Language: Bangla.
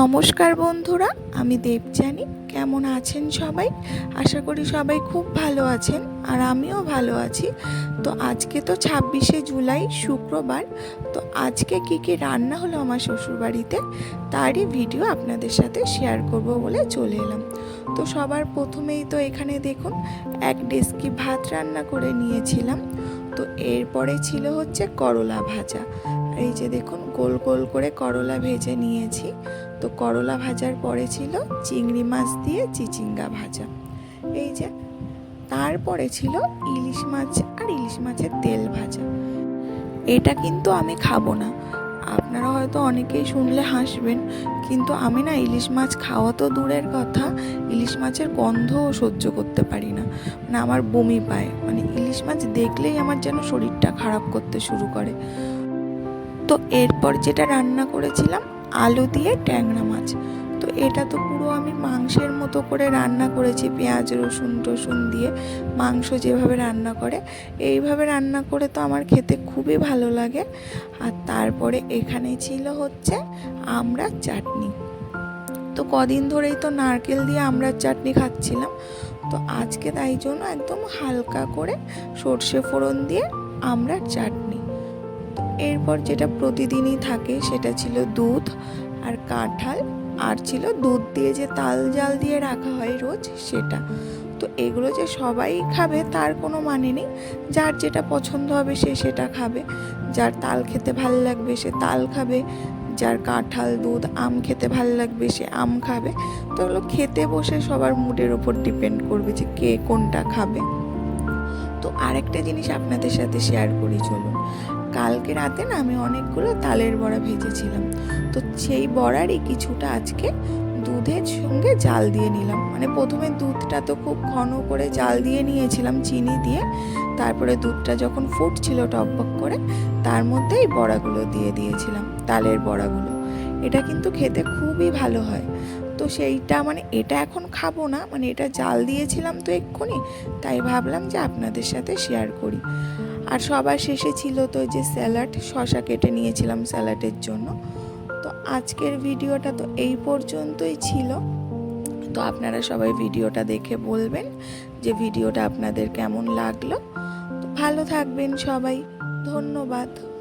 নমস্কার বন্ধুরা, আমি দেবজানি কেমন আছেন সবাই? আশা করি সবাই খুব ভালো আছেন আর আমিও ভালো আছি। তো আজকে তো ছাব্বিশে জুলাই, শুক্রবার। তো আজকে কি কি রান্না হলো আমার শ্বশুরবাড়িতে, তারই ভিডিও আপনাদের সাথে শেয়ার করব বলে চলে এলাম। তো সবার প্রথমেই তো এখানে দেখুন, এক ডেস্কি ভাত রান্না করে নিয়েছিলাম। তো এরপরে ছিল হচ্ছে করলা ভাজা। আর এই যে দেখুন, গোল গোল করে করলা ভেজে নিয়েছি। তো করলা ভাজার পরে ছিল চিংড়ি মাছ দিয়ে চিচিঙ্গা ভাজা। এই যে, তারপরে ছিল ইলিশ মাছ আর ইলিশ মাছের তেল ভাজা। এটা কিন্তু আমি খাব না। আপনারা হয়তো অনেকেই শুনলে হাসবেন, কিন্তু আমি না ইলিশ মাছ খাওয়া তো দূরের কথা, ইলিশ মাছের গন্ধও সহ্য করতে পারি না। মানে আমার বমি পায় মানে ইলিশ মাছ দেখলেই আমার যেন শরীরটা খারাপ করতে শুরু করে। তো এরপর যেটা রান্না করেছিলাম, আলু দিয়ে ট্যাংরা মাছ। তো এটা তো পুরো আমি মাংসের মতো করে রান্না করেছি, পেঁয়াজ, রসুন টসুন দিয়ে মাংস যেভাবে রান্না করে। এইভাবে রান্না করে তো আমার খেতে খুবই ভালো লাগে। আর তারপরে এখানে ছিল হচ্ছে আমরা চাটনি। তো কদিন ধরেই তো নারকেল দিয়ে আমরা চাটনি খাচ্ছিলাম। তো আজকে তাই জন্য একদম হালকা করে সর্ষে ফোড়ন দিয়ে আমরা চাটনি। এরপর যেটা প্রতিদিনই থাকে সেটা ছিল দুধ আর কাঁঠাল। আর ছিল দুধ দিয়ে যে তাল জাল দিয়ে রাখা হয় রোজ, সেটা। তো এগুলো যে সবাই খাবে তার কোনো মানে নেই। যার যেটা পছন্দ হবে সে সেটা খাবে। যার তাল খেতে ভালো লাগবে সে তাল খাবে। যার কাঁঠাল, দুধ, আম খেতে ভালো লাগবে সে আম খাবে। তো ওগুলো খেতে বসে সবার মুডের ওপর ডিপেন্ড করবে যে কে কোনটা খাবে। তো আরেকটা জিনিস আপনাদের সাথে শেয়ার করি, চলুন। কালকে রাতে না আমি অনেকগুলো তালের বড়া ভেজেছিলাম। তো সেই বড়ারই কিছুটা আজকে দুধের সঙ্গে জাল দিয়ে নিলাম। মানে প্রথমে দুধটা তো খুব ঘন করে জাল দিয়ে নিয়েছিলাম চিনি দিয়ে। তারপরে দুধটা যখন ফুটছিল টকবক করে, তার মধ্যে এই বড়াগুলো দিয়ে দিয়েছিলাম, তালের বড়াগুলো। এটা কিন্তু খেতে খুবই ভালো হয়। তো সেইটা মানে এটা এখন খাব না মানে এটা জাল দিয়েছিলাম তো এক্ষুনি, তাই ভাবলাম যে আপনাদের সাথে শেয়ার করি। আর সবার শেষে ছিল তো যে স্যালাড, শশা কেটে নিয়েছিলাম স্যালাডের জন্য। তো আজকের ভিডিওটা তো এই পর্যন্তই ছিল। তো আপনারা সবাই ভিডিওটা দেখে বলবেন যে ভিডিওটা আপনাদের কেমন লাগল। তো ভালো থাকবেন সবাই। ধন্যবাদ।